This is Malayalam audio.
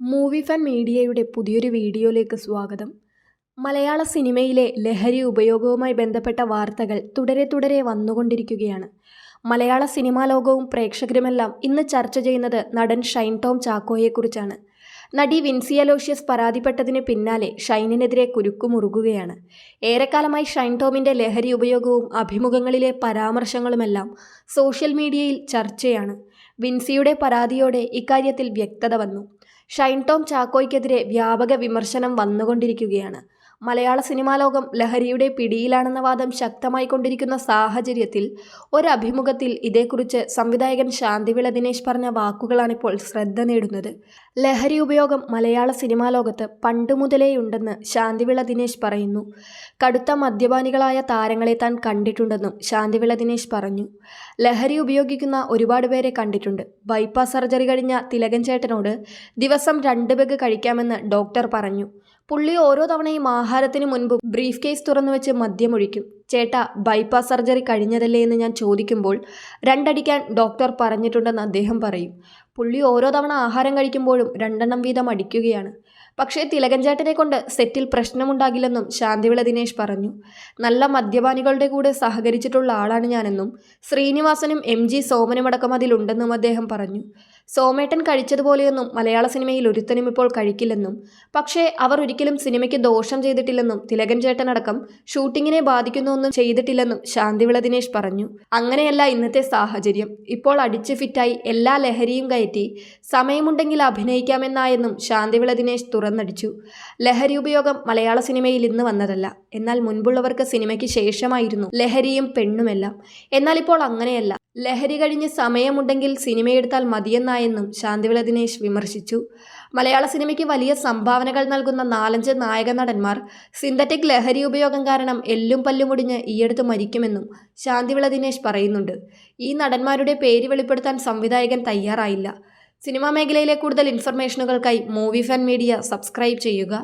മൂവി ഫാൻ മീഡിയയുടെ പുതിയൊരു വീഡിയോയിലേക്ക് സ്വാഗതം. മലയാള സിനിമയിലെ ലഹരി ഉപയോഗവുമായി ബന്ധപ്പെട്ട വാർത്തകൾ തുടരെ തുടരെ വന്നുകൊണ്ടിരിക്കുകയാണ്. മലയാള സിനിമാ ലോകവും പ്രേക്ഷകരുമെല്ലാം ഇന്ന് ചർച്ച ചെയ്യുന്നത് നടൻ ഷൈൻ ടോം ചാക്കോയെക്കുറിച്ചാണ്. നടി വിൻസി അലോഷ്യസ് പരാതിപ്പെട്ടതിന് പിന്നാലെ ഷൈനിനെതിരെ കുരുക്കുമുറുകുകയാണ്. ഏറെക്കാലമായി ഷൈൻ ടോമിന്റെ ലഹരി ഉപയോഗവും അഭിമുഖങ്ങളിലെ പരാമർശങ്ങളുമെല്ലാം സോഷ്യൽ മീഡിയയിൽ ചർച്ചയാണ്. വിൻസിയുടെ പരാതിയോടെ ഇക്കാര്യത്തിൽ വ്യക്തത വന്നു. ഷൈൻ ടോം ചാക്കോയ്ക്കെതിരെ വ്യാപക വിമർശനം വന്നുകൊണ്ടിരിക്കുകയാണ്. മലയാള സിനിമാ ലോകം ലഹരിയുടെ പിടിയിലാണെന്ന വാദം ശക്തമായി കൊണ്ടിരിക്കുന്ന സാഹചര്യത്തിൽ ഒരഭിമുഖത്തിൽ ഇതേക്കുറിച്ച് സംവിധായകൻ ശാന്തിവിള ദിനേശ് പറഞ്ഞ വാക്കുകളാണിപ്പോൾ ശ്രദ്ധ നേടുന്നത്. ലഹരി ഉപയോഗം മലയാള സിനിമാ ലോകത്ത് പണ്ടു മുതലേയുണ്ടെന്ന് ശാന്തിവിള ദിനേശ് പറയുന്നു. കടുത്ത മദ്യപാനികളായ താരങ്ങളെ താൻ കണ്ടിട്ടുണ്ടെന്നും ശാന്തിവിള ദിനേശ് പറഞ്ഞു. ലഹരി ഉപയോഗിക്കുന്ന ഒരുപാട് പേരെ കണ്ടിട്ടുണ്ട്. ബൈപ്പാസ് സർജറി കഴിഞ്ഞ തിലകൻ ചേട്ടനോട് ദിവസം രണ്ട് ബെഗ് കഴിക്കാമെന്ന് ഡോക്ടർ പറഞ്ഞു. പുള്ളി ഓരോ തവണയും ആഹാരത്തിന് മുൻപ് ബ്രീഫ് കേസ് തുറന്നു വെച്ച് മദ്യമൊഴിക്കും ചേട്ടാ ബൈപ്പാസ് സർജറി കഴിഞ്ഞതല്ലേ എന്ന് ഞാൻ ചോദിക്കുമ്പോൾ രണ്ടടിക്കാൻ ഡോക്ടർ പറഞ്ഞിട്ടുണ്ടെന്ന് അദ്ദേഹം പറയും. പുള്ളി ഓരോ തവണ ആഹാരം കഴിക്കുമ്പോഴും രണ്ടെണ്ണം വീതം അടിക്കുകയാണ്. പക്ഷേ തിലകൻ കൊണ്ട് സെറ്റിൽ പ്രശ്നമുണ്ടാകില്ലെന്നും ശാന്തിവിള ദിനേശ് പറഞ്ഞു. നല്ല മദ്യപാനികളുടെ കൂടെ സഹകരിച്ചിട്ടുള്ള ആളാണ് ഞാനെന്നും ശ്രീനിവാസനും എം ജി സോമനുമടക്കം അതിലുണ്ടെന്നും അദ്ദേഹം പറഞ്ഞു. സോമേട്ടൻ കഴിച്ചതുപോലെയൊന്നും മലയാള സിനിമയിൽ ഒരുത്തനും ഇപ്പോൾ കഴിക്കില്ലെന്നും പക്ഷേ അവർ ഒരിക്കലും സിനിമയ്ക്ക് ദോഷം ചെയ്തിട്ടില്ലെന്നും തിലകൻ ചേട്ടനടക്കം ഷൂട്ടിങ്ങിനെ ബാധിക്കുന്നൊന്നും ചെയ്തിട്ടില്ലെന്നും ശാന്തിവിള ദിനേശ് പറഞ്ഞു. അങ്ങനെയല്ല ഇന്നത്തെ സാഹചര്യം. ഇപ്പോൾ അടിച്ച് ഫിറ്റായി എല്ലാ ലഹരിയും കയറ്റി സമയമുണ്ടെങ്കിൽ അഭിനയിക്കാമെന്നായെന്നും ശാന്തിവിള ദിനേശ് തുറന്നടിച്ചു. ലഹരി ഉപയോഗം മലയാള സിനിമയിൽ ഇന്ന് വന്നതല്ല. എന്നാൽ മുൻപുള്ളവർക്ക് സിനിമയ്ക്ക് ശേഷമായിരുന്നു ലഹരിയും പെണ്ണുമെല്ലാം. എന്നാൽ ഇപ്പോൾ അങ്ങനെയല്ല. ലഹരി കഴിഞ്ഞ് സമയമുണ്ടെങ്കിൽ സിനിമയെടുത്താൽ മതിയെന്നായെന്നും ശാന്തിവിള ദിനേശ് വിമർശിച്ചു. മലയാള സിനിമയ്ക്ക് വലിയ സംഭാവനകൾ നൽകുന്ന നാലഞ്ച് നായക നടന്മാർ സിന്തറ്റിക് ലഹരി ഉപയോഗം കാരണം എല്ലും പല്ലും മുടിഞ്ഞ് ഈയടുത്ത് മരിക്കുമെന്നും ശാന്തിവിള ദിനേശ് പറയുന്നുണ്ട്. ഈ നടന്മാരുടെ പേര് വെളിപ്പെടുത്താൻ സംവിധായകൻ തയ്യാറായില്ല. സിനിമാ മേഖലയിലെ കൂടുതൽ ഇൻഫർമേഷനുകൾക്കായി മൂവി ഫാൻ മീഡിയ സബ്സ്ക്രൈബ് ചെയ്യുക.